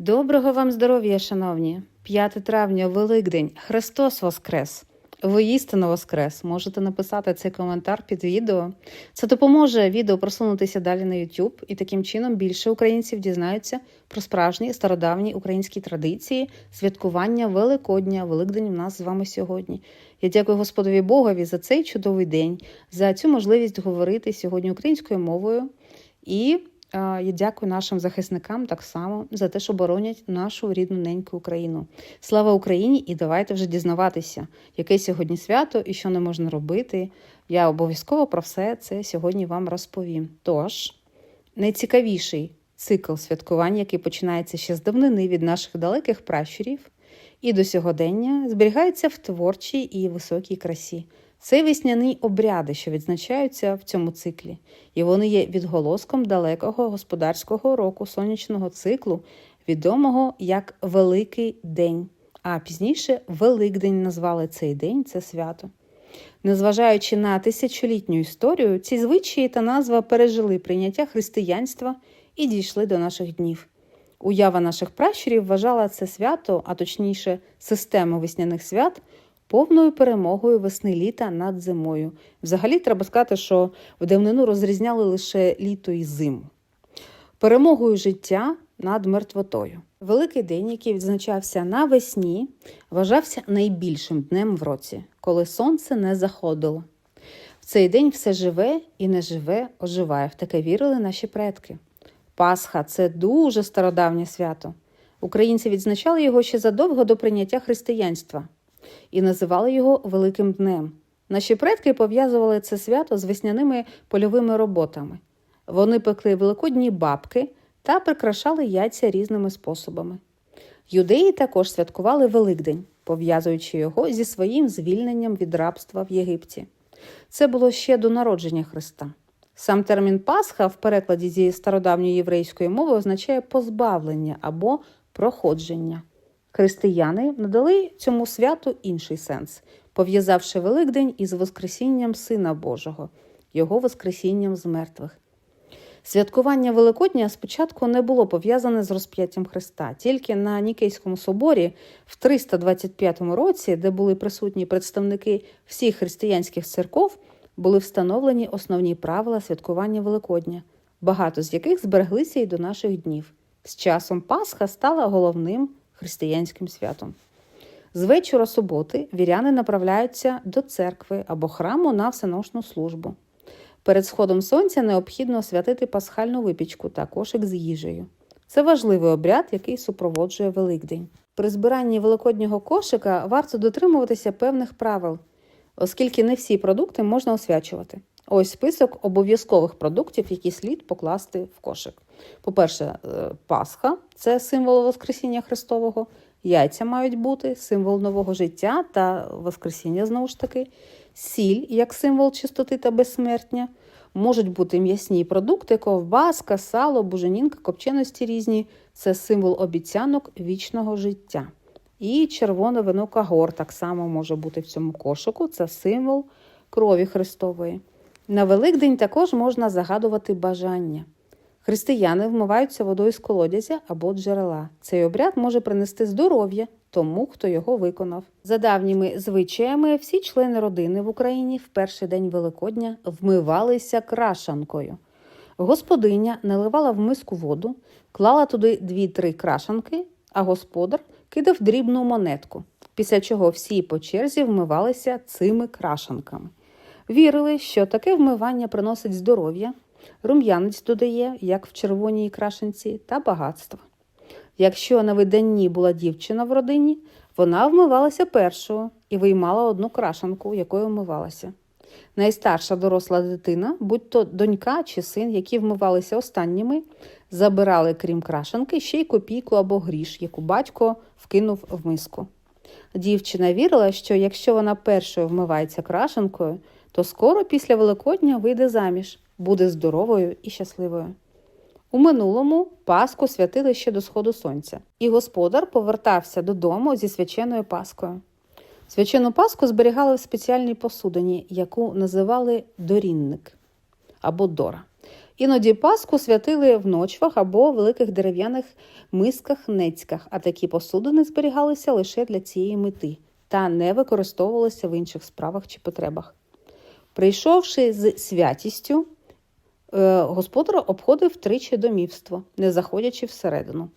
Доброго вам здоров'я, шановні! 5 травня, Великдень, Христос Воскрес! Воістину Воскрес! Можете написати цей коментар під відео. Це допоможе відео просунутися далі на YouTube, і таким чином більше українців дізнаються про справжні стародавні українські традиції святкування Великодня. Великдень у нас з вами сьогодні. Я дякую Господові Богові за цей чудовий день, за цю можливість говорити сьогодні українською мовою. І я дякую нашим захисникам так само за те, що боронять нашу рідну неньку Україну. Слава Україні! І давайте вже дізнаватися, яке сьогодні свято і що не можна робити. Я обов'язково про все це сьогодні вам розповім. Тож, найцікавіший цикл святкувань, який починається ще з давнини від наших далеких пращурів і до сьогодення, зберігається в творчій і високій красі. Це весняні обряди, що відзначаються в цьому циклі, і вони є відголоском далекого господарського року сонячного циклу, відомого як Великий День. А пізніше Великдень назвали цей день, це свято. Незважаючи на тисячолітню історію, ці звичаї та назва пережили прийняття християнства і дійшли до наших днів. Уява наших пращурів вважала це свято, а точніше, систему весняних свят, повною перемогою весни літа над зимою. Взагалі, треба сказати, що в давнину розрізняли лише літо і зиму. Перемогою життя над мертвотою. Великий день, який відзначався навесні, вважався найбільшим днем в році, коли сонце не заходило. В цей день все живе і неживе оживає. В таке вірили наші предки. Пасха це дуже стародавнє свято. Українці відзначали його ще задовго до прийняття християнства і називали його Великим Днем. Наші предки пов'язували це свято з весняними польовими роботами. Вони пекли великодні бабки та прикрашали яйця різними способами. Юдеї також святкували Великдень, пов'язуючи його зі своїм звільненням від рабства в Єгипті. Це було ще до народження Христа. Сам термін Пасха в перекладі зі стародавньої єврейської мови означає позбавлення або проходження. Християни надали цьому святу інший сенс, пов'язавши Великдень із Воскресінням Сина Божого, Його Воскресінням з мертвих. Святкування Великодня спочатку не було пов'язане з розп'яттям Христа, тільки на Нікейському соборі в 325 році, де були присутні представники всіх християнських церков, були встановлені основні правила святкування Великодня, багато з яких збереглися й до наших днів. З часом Пасха стала головним християнським святом. З вечора суботи віряни направляються до церкви або храму на всеношну службу. Перед сходом сонця необхідно освятити пасхальну випічку та кошик з їжею. Це важливий обряд, який супроводжує Великдень. При збиранні великоднього кошика варто дотримуватися певних правил, оскільки не всі продукти можна освячувати. Ось список обов'язкових продуктів, які слід покласти в кошик. По-перше, е, Пасха це символ Воскресіння Христового, яйця мають бути, символ нового життя та Воскресіння знову ж таки, сіль як символ чистоти та безсмертня. Можуть бути м'ясні продукти, ковбаска, сало, буженінка, копченості різні це символ обіцянок вічного життя. І червоне вино кагор так само може бути в цьому кошику, це символ крові Христової. На Великдень також можна загадувати бажання. Християни вмиваються водою з колодязя або джерела. Цей обряд може принести здоров'я тому, хто його виконав. За давніми звичаями, всі члени родини в Україні в перший день Великодня вмивалися крашанкою. Господиня наливала в миску воду, клала туди дві-три крашанки, а господар кидав дрібну монетку, після чого всі по черзі вмивалися цими крашанками. Вірили, що таке вмивання приносить здоров'я, рум'янець додає, як в червоній крашенці, та багатство. Якщо на виданні була дівчина в родині, вона вмивалася першою і виймала одну крашанку, якою вмивалася. Найстарша доросла дитина, будь то донька чи син, які вмивалися останніми, забирали, крім крашанки, ще й копійку або гріш, яку батько вкинув в миску. Дівчина вірила, що якщо вона першою вмивається крашенкою, то скоро після Великодня вийде заміж, буде здоровою і щасливою. У минулому Пасху святили ще до сходу сонця, і господар повертався додому зі свяченою Паскою. Свячену Пасху зберігали в спеціальній посудині, яку називали дорінник або дора. Іноді Пасху святили в ночвах або великих дерев'яних мисках-нецьках, а такі посудини зберігалися лише для цієї мети та не використовувалися в інших справах чи потребах. Прийшовши з святістю, господар обходив тричі домівство, не заходячи всередину,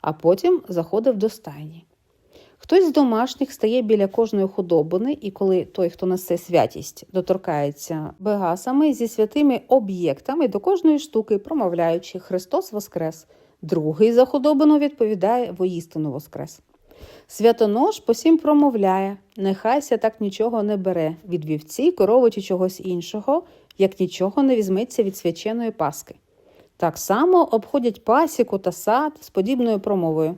а потім заходив до стайні. Хтось з домашніх стає біля кожної худобини, і коли той, хто несе святість, доторкається бегасами зі святими об'єктами до кожної штуки, промовляючи Христос Воскрес, другий за худобину відповідає воістину Воскрес. Святонож посім промовляє, нехайся так нічого не бере від вівці, корови чи чогось іншого, як нічого не візьметься від свяченої паски. Так само обходять пасіку та сад з подібною промовою.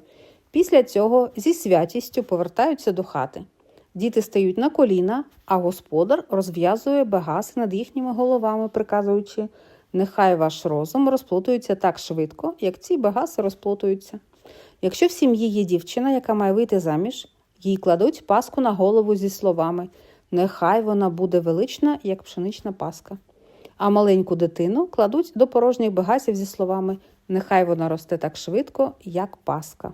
Після цього зі святістю повертаються до хати. Діти стають на коліна, а господар розв'язує багаси над їхніми головами, приказуючи нехай ваш розум розплутується так швидко, як ці багаси розплутуються. Якщо в сім'ї є дівчина, яка має вийти заміж, їй кладуть паску на голову зі словами Нехай вона буде велична, як пшенична паска. А маленьку дитину кладуть до порожніх багасів зі словами Нехай вона росте так швидко, як паска.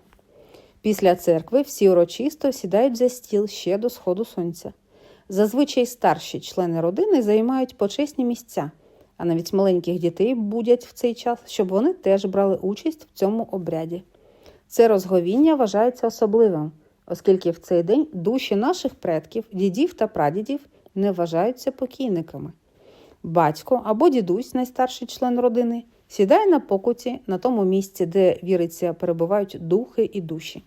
Після церкви всі урочисто сідають за стіл ще до сходу сонця. Зазвичай старші члени родини займають почесні місця, а навіть маленьких дітей будять в цей час, щоб вони теж брали участь в цьому обряді. Це розговіння вважається особливим, оскільки в цей день душі наших предків, дідів та прадідів не вважаються покійниками. Батько або дідусь, найстарший член родини, сідає на покуті на тому місці, де віриться, перебувають духи і душі.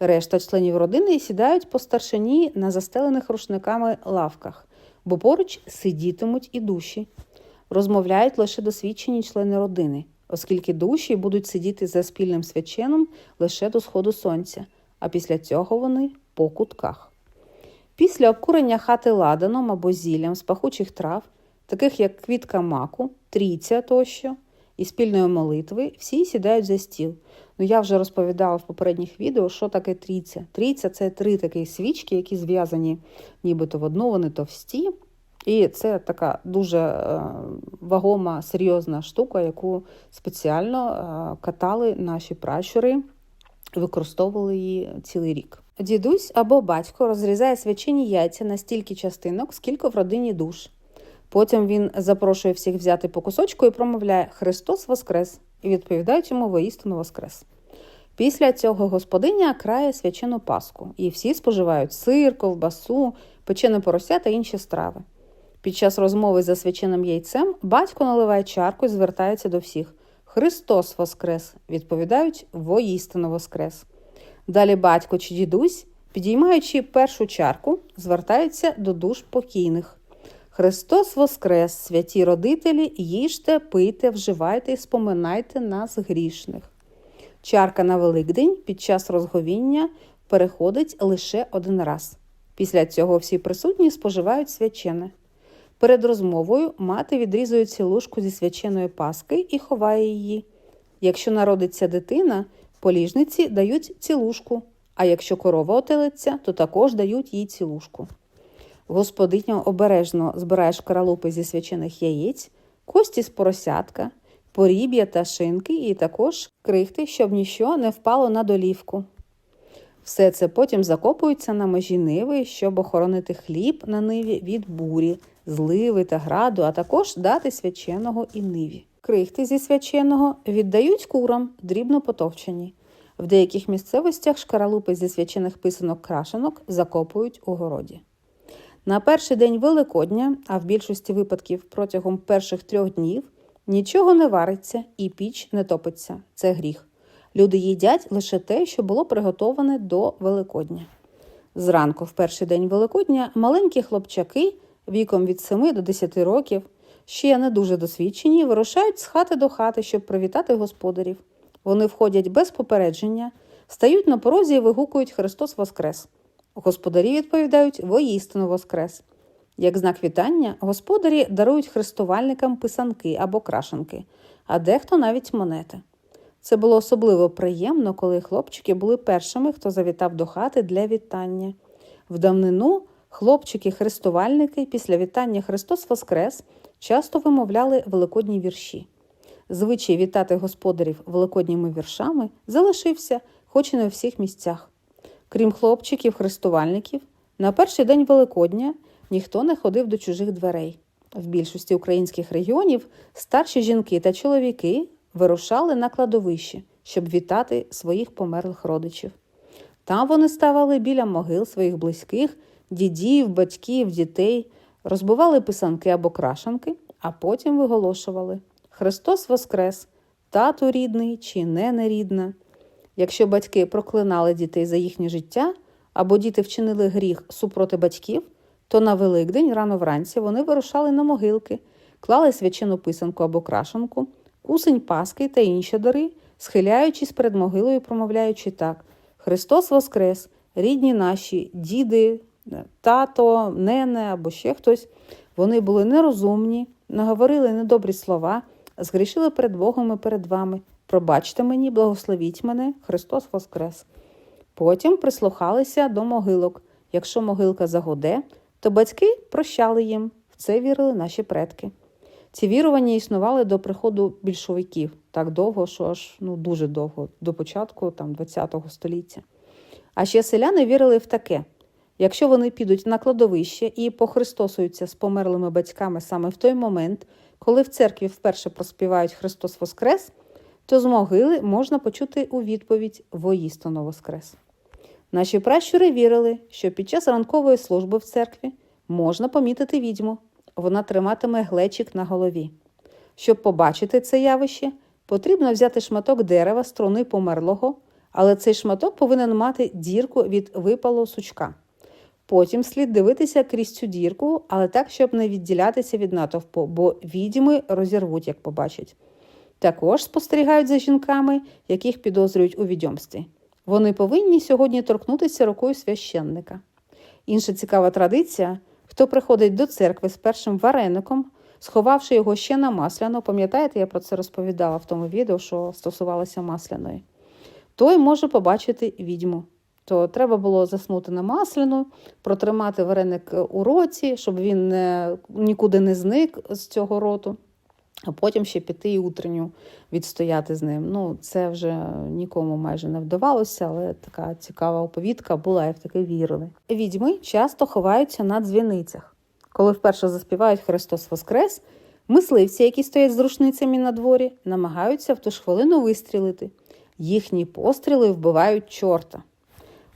Решта членів родини сідають по старшині на застелених рушниками лавках, бо поруч сидітимуть і душі. Розмовляють лише досвідчені члени родини, оскільки душі будуть сидіти за спільним свяченом лише до сходу сонця, а після цього вони по кутках. Після обкурення хати ладаном або зіллям з пахучих трав, таких як квітка маку, трійця тощо, і спільної молитви, всі сідають за стіл. Ну, я вже розповідала в попередніх відео, що таке трійця. Трійця це три такі свічки, які зв'язані нібито в одну, вони товсті. І це така дуже е, вагома, серйозна штука, яку спеціально е, катали наші пращури, використовували її цілий рік. Дідусь або батько розрізає свячені яйця на стільки частинок, скільки в родині душ. Потім він запрошує всіх взяти по кусочку і промовляє Христос Воскрес і відповідають йому воістину Воскрес. Після цього господиня крає свячену паску, і всі споживають сир, ковбасу, печене порося та інші страви. Під час розмови за свяченим яйцем батько наливає чарку і звертається до всіх Христос Воскрес! відповідають воістину Воскрес. Далі батько чи дідусь, підіймаючи першу чарку, звертаються до душ покійних. Христос Воскрес, святі родителі, їжте, пийте, вживайте і споминайте нас грішних. Чарка на Великдень під час розговіння переходить лише один раз. Після цього всі присутні споживають свячене. Перед розмовою мати відрізує цілушку зі свяченої паски і ховає її. Якщо народиться дитина, поліжниці дають цілушку, а якщо корова отелиться, то також дають їй цілушку. Господиня обережно збирає шкаралупи зі свячених яєць, кості з поросятка, поріб'я та шинки, і також крихти, щоб ніщо не впало на долівку. Все це потім закопується на межі ниви, щоб охоронити хліб на ниві від бурі, зливи та граду, а також дати свяченого і ниві. Крихти зі свяченого віддають курам, дрібно потовчені. В деяких місцевостях шкаралупи зі свячених писанок крашенок закопують у городі. На перший день Великодня, а в більшості випадків протягом перших трьох днів, нічого не вариться і піч не топиться. Це гріх. Люди їдять лише те, що було приготоване до Великодня. Зранку, в перший день Великодня, маленькі хлопчаки віком від 7 до 10 років, ще не дуже досвідчені, вирушають з хати до хати, щоб привітати господарів. Вони входять без попередження, стають на порозі і вигукують Христос Воскрес. Господарі відповідають воістину Воскрес. Як знак вітання, господарі дарують хрестувальникам писанки або крашенки, а дехто навіть монети. Це було особливо приємно, коли хлопчики були першими, хто завітав до хати для вітання. В давнину хлопчики-хрестувальники після вітання Христос Воскрес часто вимовляли великодні вірші. Звичай вітати господарів великодніми віршами залишився, хоч і не у всіх місцях. Крім хлопчиків-хрестувальників, на перший день Великодня ніхто не ходив до чужих дверей. В більшості українських регіонів старші жінки та чоловіки вирушали на кладовище, щоб вітати своїх померлих родичів. Там вони ставали біля могил своїх близьких, дідів, батьків, дітей, розбивали писанки або крашанки, а потім виголошували Христос Воскрес, тату рідний чи не нерідна. Якщо батьки проклинали дітей за їхнє життя, або діти вчинили гріх супроти батьків, то на Великдень рано вранці вони вирушали на могилки, клали свячену писанку або крашанку, кусень паски та інші дари, схиляючись перед могилою, промовляючи так: Христос Воскрес, рідні наші, діди, тато, нене або ще хтось. Вони були нерозумні, наговорили недобрі слова, згрішили перед Богом і перед вами. Пробачте мені, благословіть мене, Христос Воскрес. Потім прислухалися до могилок. Якщо могилка загуде, то батьки прощали їм. В це вірили наші предки. Ці вірування існували до приходу більшовиків так довго, що аж ну, дуже довго, до початку там, ХХ століття. А ще селяни вірили в таке: якщо вони підуть на кладовище і похристосуються з померлими батьками саме в той момент, коли в церкві вперше проспівають Христос Воскрес, то з могили можна почути у відповідь Воїстину Воскрес. Наші пращури вірили, що під час ранкової служби в церкві можна помітити відьму, вона триматиме глечик на голові. Щоб побачити це явище, потрібно взяти шматок дерева з труни померлого, але цей шматок повинен мати дірку від випалого сучка. Потім слід дивитися крізь цю дірку, але так, щоб не відділятися від натовпу, бо відьми розірвуть, як побачать. Також спостерігають за жінками, яких підозрюють у відьомстві. Вони повинні сьогодні торкнутися рукою священника. Інша цікава традиція хто приходить до церкви з першим вареником, сховавши його ще на масляну, пам'ятаєте, я про це розповідала в тому відео, що стосувалося масляної, той може побачити відьму. То треба було заснути на масляну, протримати вареник у роті, щоб він нікуди не зник з цього роту а потім ще піти і утренню відстояти з ним. Ну, це вже нікому майже не вдавалося, але така цікава оповідка була, і в таке вірили. Відьми часто ховаються на дзвіницях. Коли вперше заспівають Христос Воскрес, мисливці, які стоять з рушницями на дворі, намагаються в ту ж хвилину вистрілити. Їхні постріли вбивають чорта.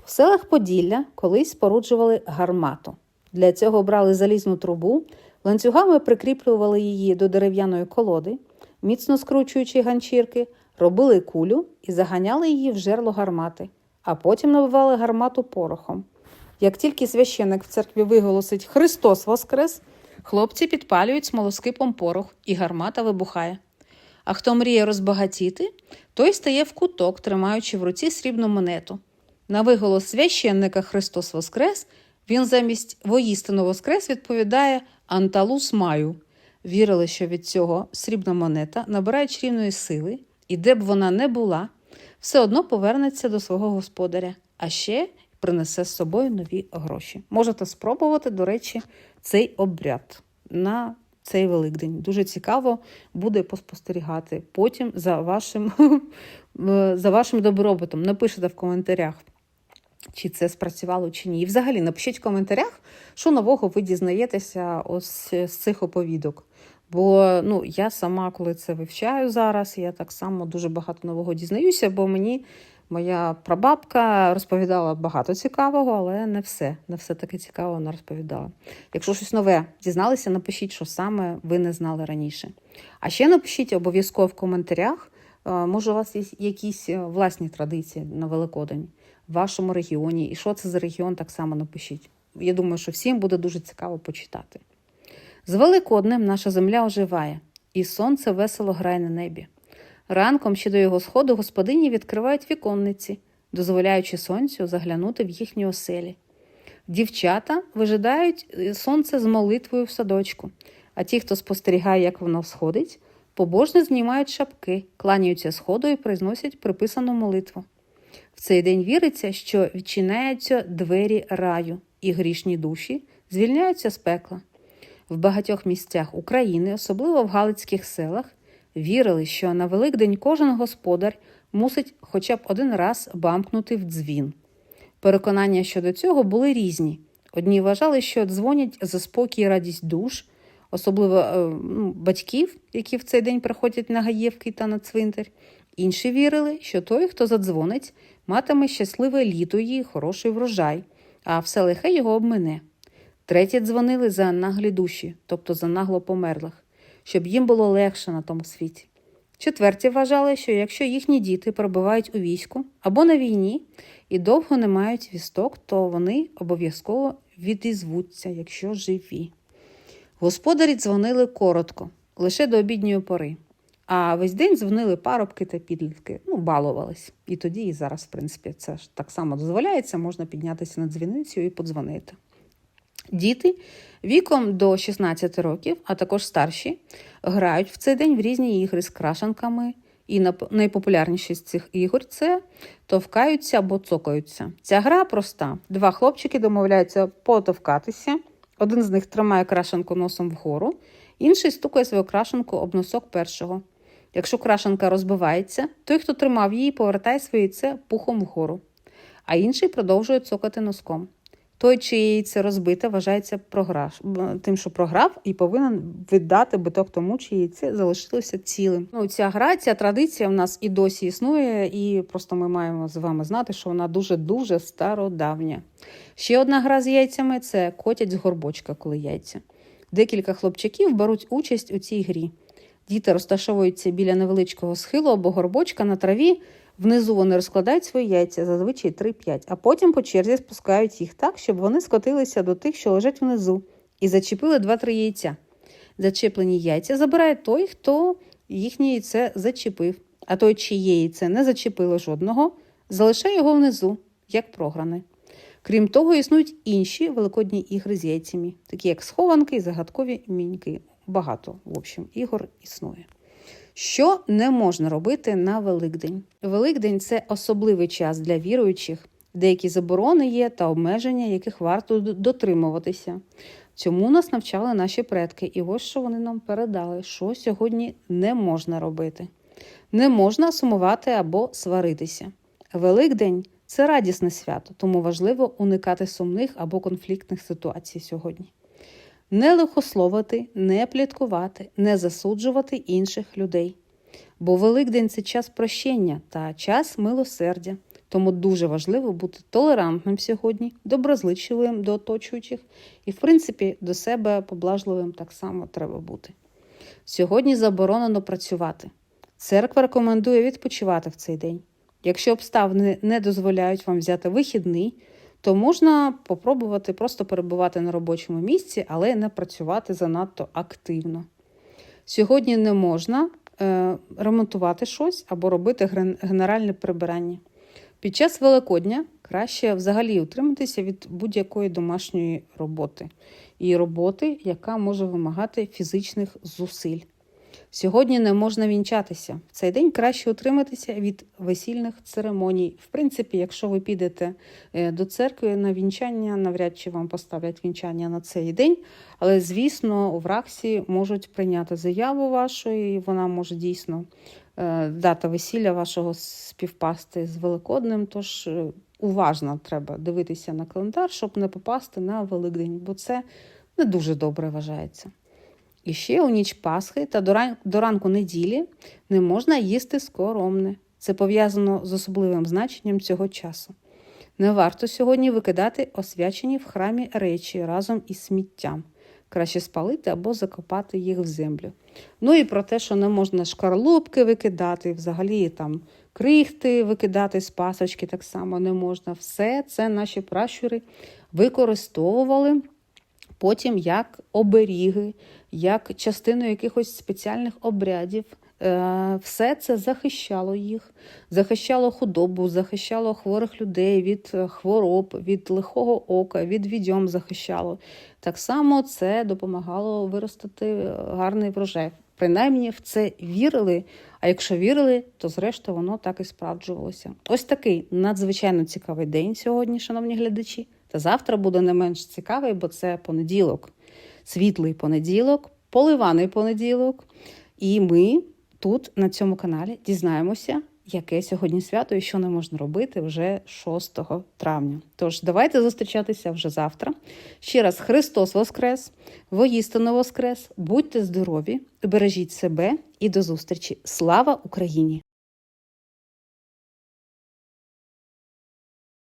В селах Поділля колись споруджували гармату. Для цього брали залізну трубу, Ланцюгами прикріплювали її до дерев'яної колоди, міцно скручуючи ганчірки, робили кулю і заганяли її в жерло гармати, а потім набивали гармату порохом. Як тільки священник в церкві виголосить Христос Воскрес, хлопці підпалюють смолоскипом порох, і гармата вибухає. А хто мріє розбагатіти, той стає в куток, тримаючи в руці срібну монету. На виголос священника Христос Воскрес він замість воїстину Воскрес відповідає Анталус маю. Вірили, що від цього срібна монета набирає чарівної сили, і де б вона не була, все одно повернеться до свого господаря, а ще принесе з собою нові гроші. Можете спробувати, до речі, цей обряд на цей Великдень. Дуже цікаво буде поспостерігати потім за вашим, за вашим добробутом. Напишете в коментарях чи це спрацювало чи ні. І взагалі напишіть в коментарях, що нового ви дізнаєтеся ось з цих оповідок. Бо ну, я сама, коли це вивчаю зараз, я так само дуже багато нового дізнаюся, бо мені моя прабабка розповідала багато цікавого, але не все. Не все таке цікаво вона розповідала. Якщо щось нове дізналися, напишіть, що саме ви не знали раніше. А ще напишіть обов'язково в коментарях, е, може, у вас є якісь е, власні традиції на Великодень в вашому регіоні. І що це за регіон, так само напишіть. Я думаю, що всім буде дуже цікаво почитати. З Великоднем наша земля оживає, і сонце весело грає на небі. Ранком ще до його сходу господині відкривають віконниці, дозволяючи сонцю заглянути в їхні оселі. Дівчата вижидають е, сонце з молитвою в садочку, а ті, хто спостерігає, як воно всходить, побожно знімають шапки, кланяються сходу і произносять приписану молитву. В цей день віриться, що відчиняються двері раю, і грішні душі звільняються з пекла. В багатьох місцях України, особливо в Галицьких селах, Вірили, що на Великдень кожен господар мусить хоча б один раз бамкнути в дзвін. Переконання щодо цього були різні. Одні вважали, що дзвонять за спокій і радість душ, особливо е, ну, батьків, які в цей день приходять на гаєвки та на цвинтар. Інші вірили, що той, хто задзвонить, матиме щасливе літо і хороший врожай, а все лихе його обмине. Треті дзвонили за наглі душі, тобто за нагло померлих, щоб їм було легше на тому світі. Четверті вважали, що якщо їхні діти перебувають у війську або на війні і довго не мають вісток, то вони обов'язково відізвуться, якщо живі. Господарі дзвонили коротко, лише до обідньої пори. А весь день дзвонили парубки та підлітки, ну, балувались. І тоді, і зараз, в принципі, це ж так само дозволяється, можна піднятися на дзвіницю і подзвонити. Діти віком до 16 років, а також старші, грають в цей день в різні ігри з крашенками. І найпопулярніші з цих ігор це товкаються або цокаються. Ця гра проста. Два хлопчики домовляються потовкатися. Один з них тримає крашенку носом вгору, інший стукає свою крашенку об носок першого. Якщо крашенка розбивається, той, хто тримав її, повертає своє яйце пухом вгору, а інший продовжує цокати носком. Той, чиє яйце розбите, вважається програш, тим, що програв, і повинен віддати биток тому, чиє яйце залишилося цілим. Ну, ця гра, ця традиція в нас і досі існує, і просто ми маємо з вами знати, що вона дуже-дуже стародавня. Ще одна гра з яйцями це котять з горбочка, коли яйця. Декілька хлопчаків беруть участь у цій грі. Діти розташовуються біля невеличкого схилу або горбочка на траві. Внизу вони розкладають свої яйця, зазвичай 3-5, а потім по черзі спускають їх так, щоб вони скотилися до тих, що лежать внизу, і зачепили 2-3 яйця. Зачеплені яйця забирає той, хто їхнє яйце зачепив, а той, чиє яйце не зачепило жодного, залишає його внизу, як програне. Крім того, існують інші великодні ігри з яйцями, такі як схованки і загадкові міньки. Багато, в общем, ігор існує. Що не можна робити на Великдень? Великдень це особливий час для віруючих, деякі заборони є та обмеження, яких варто дотримуватися. Цьому нас навчали наші предки, і ось що вони нам передали, що сьогодні не можна робити. Не можна сумувати або сваритися. Великдень це радісне свято, тому важливо уникати сумних або конфліктних ситуацій сьогодні. Не лихословити, не пліткувати, не засуджувати інших людей. Бо Великдень це час прощення та час милосердя. Тому дуже важливо бути толерантним сьогодні, доброзичливим до оточуючих і, в принципі, до себе поблажливим так само треба бути. Сьогодні заборонено працювати. Церква рекомендує відпочивати в цей день. Якщо обставини не дозволяють вам взяти вихідний, то можна попробувати просто перебувати на робочому місці, але не працювати занадто активно. Сьогодні не можна е, ремонтувати щось або робити генеральне прибирання. Під час Великодня краще взагалі утриматися від будь-якої домашньої роботи і роботи, яка може вимагати фізичних зусиль. Сьогодні не можна вінчатися. В цей день краще утриматися від весільних церемоній. В принципі, якщо ви підете е, до церкви на вінчання, навряд чи вам поставлять вінчання на цей день. Але, звісно, у Враксі можуть прийняти заяву вашу, і вона може дійсно е, дата весілля вашого співпасти з Великоднем. Тож е, уважно треба дивитися на календар, щоб не попасти на Великдень, бо це не дуже добре вважається. І ще у ніч Пасхи та до ранку неділі не можна їсти скоромне. Це пов'язано з особливим значенням цього часу. Не варто сьогодні викидати освячені в храмі речі разом із сміттям. Краще спалити або закопати їх в землю. Ну і про те, що не можна шкарлупки викидати, взагалі там крихти викидати з пасочки так само не можна. Все це наші пращури використовували потім як оберіги, як частину якихось спеціальних обрядів. Е, Все це захищало їх, захищало худобу, захищало хворих людей від е, хвороб, від лихого ока, від відьом захищало. Так само це допомагало виростити е, гарний врожай. Принаймні в це вірили. А якщо вірили, то зрештою воно так і справджувалося. Ось такий надзвичайно цікавий день сьогодні, шановні глядачі. Та завтра буде не менш цікавий, бо це понеділок, світлий понеділок, поливаний понеділок. І ми тут, на цьому каналі, дізнаємося, яке сьогодні свято і що не можна робити вже 6 травня. Тож давайте зустрічатися вже завтра. Ще раз Христос Воскрес, воїстину Воскрес, будьте здорові, бережіть себе і до зустрічі. Слава Україні!